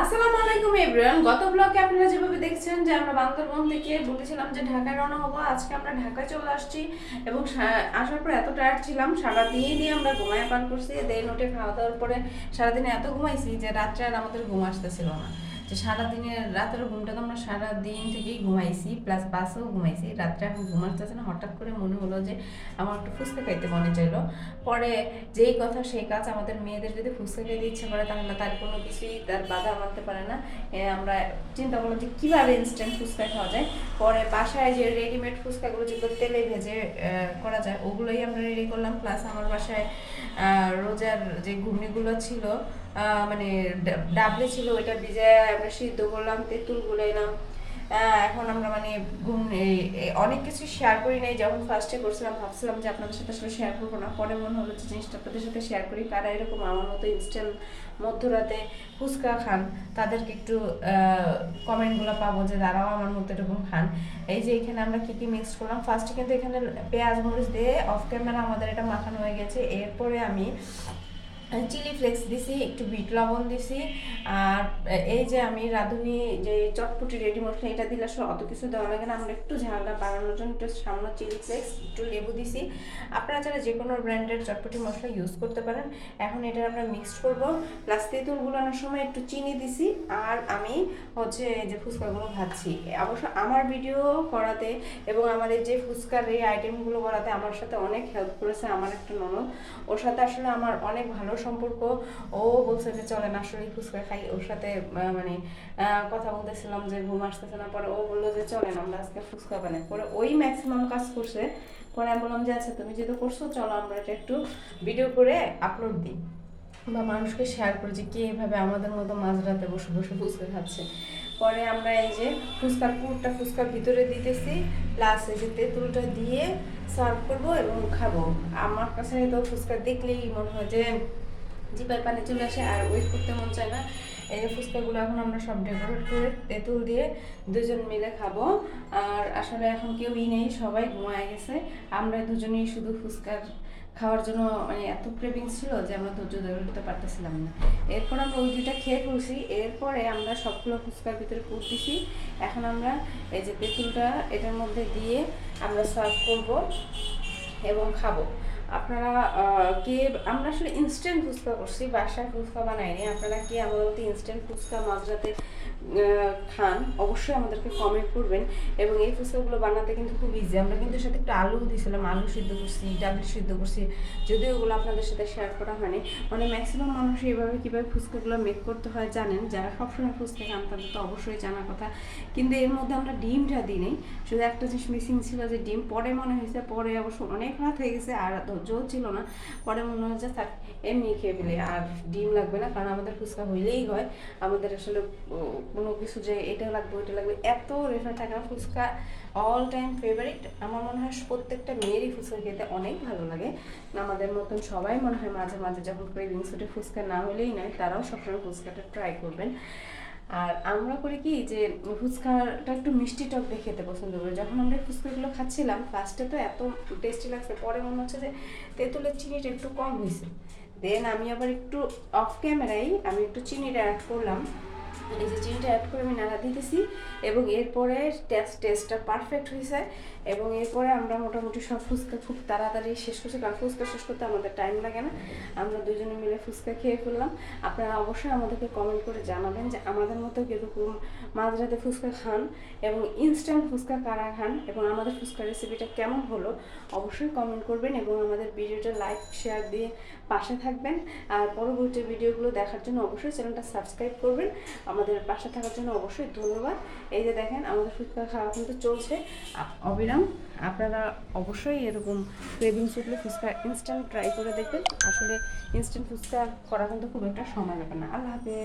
আসসালামু আলাইকুম এভরিওয়ান। গত ব্লগে আপনারা যেভাবে দেখছেন যে আমরা বান্দরবন থেকে বলেছিলাম যে ঢাকায় রওনা হব, আজকে আমরা ঢাকায় চলে আসছি এবং আসার পর এত টায়ার্ড ছিলাম, সারাদিনই আমরা ঘুমায় পান করছি দেড় নোটে খাওয়া দাওয়ার পরে সারাদিনে এত ঘুমাইছি যে রাত্রে আর আমাদের ঘুম আসতেছিল না। যে সারাদিনের রাতের ঘুমটা তো আমরা সারাদিন থেকেই ঘুমাইছি প্লাস বাসেও ঘুমাইছি। রাত্রে এখন ঘুম আসতেছে না, হঠাৎ করে মনে হলো যে আমার একটু ফুচকা খাইতে মনে চাইলো। পরে যেই কথা সেই কাজ আমাদের মেয়েদের যদি ফুচকা খাইতে ইচ্ছে করে, তাহলে তার কোনো কিছুই তার বাধা মানতে পারে না। আমরা চিন্তা করলাম যে কীভাবে ইনস্ট্যান্ট ফুচকা খাওয়া যায়। পরে বাসায় যে রেডিমেড ফুচকাগুলো যেগুলো তেলে ভেজে করা যায়, ওগুলোই আমরা রেডি করলাম। প্লাস আমার বাসায় রোজার যে ঘুগনিগুলো ছিল মানে ডাবলি ছিল ওইটা ভিজে আমরা সিদ্ধ করলাম, তেঁতুল গুলাইলাম এখন আমরা মানে ঘুম অনেক কিছু শেয়ার করি নাই। যখন ফার্স্টে করছিলাম, ভাবছিলাম যে আপনাদের সাথে আসলে শেয়ার করব না। পরে মনে হলো যে জিনিসটা আপনাদের সাথে শেয়ার করি। কারা এরকম আমার মতো ইনস্ট্যান্ট মধ্যরাতে ফুচকা খান। তাদেরকে একটু কমেন্টগুলো পাবো যে তারাও আমার মতো এরকম খান। এই যে এখানে আমরা কী কী মিক্স করলাম? ফার্স্টে কিন্তু এখানে পেঁয়াজ মরিচ দিয়ে অফ ক্যামেরা আমাদের এটা মাখানো হয়ে গেছে। এরপরে আমি চিলি ফ্লেক্স দিছি, একটু বিট লবণ দিছি, আর এই যে আমি রাঁধুনি যে চটপটি রেডি মশলা, এটা দিলে আসলে অত কিছু দেওয়া লাগে না। আমরা একটু ঝালটা বাড়ানোর জন্য একটু সামান্য চিলি ফ্লেক্স একটু লেবু দিছি। আপনারা যারা যে কোনো ব্র্যান্ডের চটপটি মশলা ইউজ করতে পারেন, এখন এটা আমরা মিক্সড করব। প্লাস তেঁতুল গুলানোর সময় একটু চিনি দিছি, আর আমি হচ্ছে যে ফুচকাগুলো ভাজছি। অবশ্য আমার ভিডিও করাতে এবং এই যে ফুচকার এই আইটেমগুলো করাতে আমার সাথে অনেক হেল্প করেছে আমার একটা ননদ। ওর সাথে আসলে আমার অনেক ভালো সম্পর্ক ও বলছে যে চলেন আসলে ফুচকা খাই। ওর সাথে মানে কথা বলতেছিলাম যে ঘুম আসতেছে না। পরে ও বলল যে চলেন আমরা আজকে ফুচকা বানাই পরে ওই ম্যাক্সিমাম কাজ করছে। পরে আমি বললাম যে আচ্ছা তুমি যেহেতু করছ চলো আমরা এটা একটু ভিডিও করে আপলোড দিই। বা মানুষকে শেয়ার করে যে কে এভাবে আমাদের মতো মাঝরাতে বসে বসে ফুচকা খাচ্ছে? পরে আমরা এই যে ফুচকার পুরটা ফুচকার ভিতরে দিতেছি প্লাস এই যে তেঁতুলটা দিয়ে সার্ভ করব এবং খাব। আমার কাছে তো ফুচকা দেখলেই মনে হয় যে জিপার পানি চলে আসে আর ওয়েট করতে মন চায় না। এই যে ফুচকাগুলো এখন আমরা সব ডেকোরেট করে তেঁতুল দিয়ে দুজন মিলে খাব। আর আসলে এখন কেউই নেই, সবাই ঘুমায় গেছে। আমরা দুজনেই শুধু ফুচকার খাওয়ার জন্য মানে এত ক্রেভিং ছিল যে আমরা ধৈর্য ধরে উঠতে পারতেছিলাম না। এরপর আমরা ওই দুইটা খেয়ে ফেলছি। এরপরে আমরা সবগুলো ফুচকার ভিতরে পুর দিছি। এখন আমরা এই যে তেঁতুলটা এটার মধ্যে দিয়ে আমরা সার্ভ করব এবং খাব। আপনারা কে, আমরা আসলে ইনস্ট্যান্ট ফুচকা করছি, বাসায় ফুচকা বানাইনি। আপনারা কে আমাদের মতো ইনস্ট্যান্ট ফুচকা মাঝরাতে খান, অবশ্যই আমাদেরকে কমেন্ট করবেন। এবং এই ফুচকাগুলো বানাতে কিন্তু খুব ইজি আমরা কিন্তু সাথে একটু আলু দিয়েছিলাম, আলু সিদ্ধ করছি ডাবলি সিদ্ধ করছি, যদিও ওগুলো আপনাদের সাথে শেয়ার করা হয়নি। মানে ম্যাক্সিমাম মানুষ এইভাবে কীভাবে ফুচকাগুলো মেক করতে হয় জানেন? যারা সবসময় ফুচকা খান, তাদের তো অবশ্যই জানার কথা। কিন্তু এর মধ্যে আমরা ডিমটা দিই নেই। শুধু একটা জিনিস মিসিং ছিল যে ডিম, পরে মনে হয়েছে, পরে অবশ্য অনেক রাত হয়ে গেছে, আর ধৈর্যও ছিল না। পরে মনে হয়েছে থাক, এমনি খেয়ে ফেলে, আর ডিম লাগবে না, কারণ আমাদের ফুচকা হইলেই হয়। আমাদের আসলে কোনো কিছু যে, এটা লাগবে, ওইটা লাগবে, এত রেফার টাকা ফুচকা অল টাইম ফেভারিট আমার মনে হয় প্রত্যেকটা মেয়েরই ফুচকা খেতে অনেক ভালো লাগে। আমাদের মতন সবাই মনে হয় মাঝে মাঝে যখন ক্রেভিংস ওঠে, ফুচকা না হলেই নয়, তারাও সবসময় ফুচকাটা ট্রাই করবেন। আর আমরা করি কি যে ফুচকাটা একটু মিষ্টি টক দিয়ে খেতে পছন্দ করি। যখন আমরা ফুচকাগুলো খাচ্ছিলাম ফার্স্টে তো এত টেস্টি লাগছে, পরে মনে হচ্ছে যে তেঁতুলের চিনিটা একটু কম হয়েছে। দেন আমি আবার একটু অফ ক্যামেরাই আমি একটু চিনিটা অ্যাড করলাম। এই যে চিনিটা অ্যাড করে আমি নাড়া দিতেছি এবং এরপরে টেস্ট টেস্টটা পারফেক্ট হয়েছে এবং এরপরে আমরা মোটামুটি সব ফুচকা খুব তাড়াতাড়ি শেষ করছি, কারণ ফুচকা শেষ করতে আমাদের টাইম লাগে না। আমরা দুজনে মিলে ফুচকা খেয়ে ফেললাম। আপনারা অবশ্যই আমাদেরকে কমেন্ট করে জানাবেন যে আমাদের মতো কীরকম মাঝরাতে ফুচকা খান এবং ইনস্ট্যান্ট ফুচকা কারা খান এবং আমাদের ফুচকা রেসিপিটা কেমন হলো অবশ্যই কমেন্ট করবেন এবং আমাদের ভিডিওটা লাইক শেয়ার দিয়ে পাশে থাকবেন। আর পরবর্তী ভিডিওগুলো দেখার জন্য অবশ্যই চ্যানেলটা সাবস্ক্রাইব করবেন। আমাদের পাশে থাকার জন্য অবশ্যই ধন্যবাদ। এই যে দেখেন, আমাদের ফুচকা খাওয়া কিন্তু চলছে। অবিরাম, আপনারা অবশ্যই এরকম ক্রেভিংস উঠলে ফুচকা ইনস্ট্যান্ট ট্রাই করে দেখবেন। আসলে ইনস্ট্যান্ট ফুচকা করা কিন্তু খুব একটা সময় ব্যাপার না। আল্লাহ হাফেজ।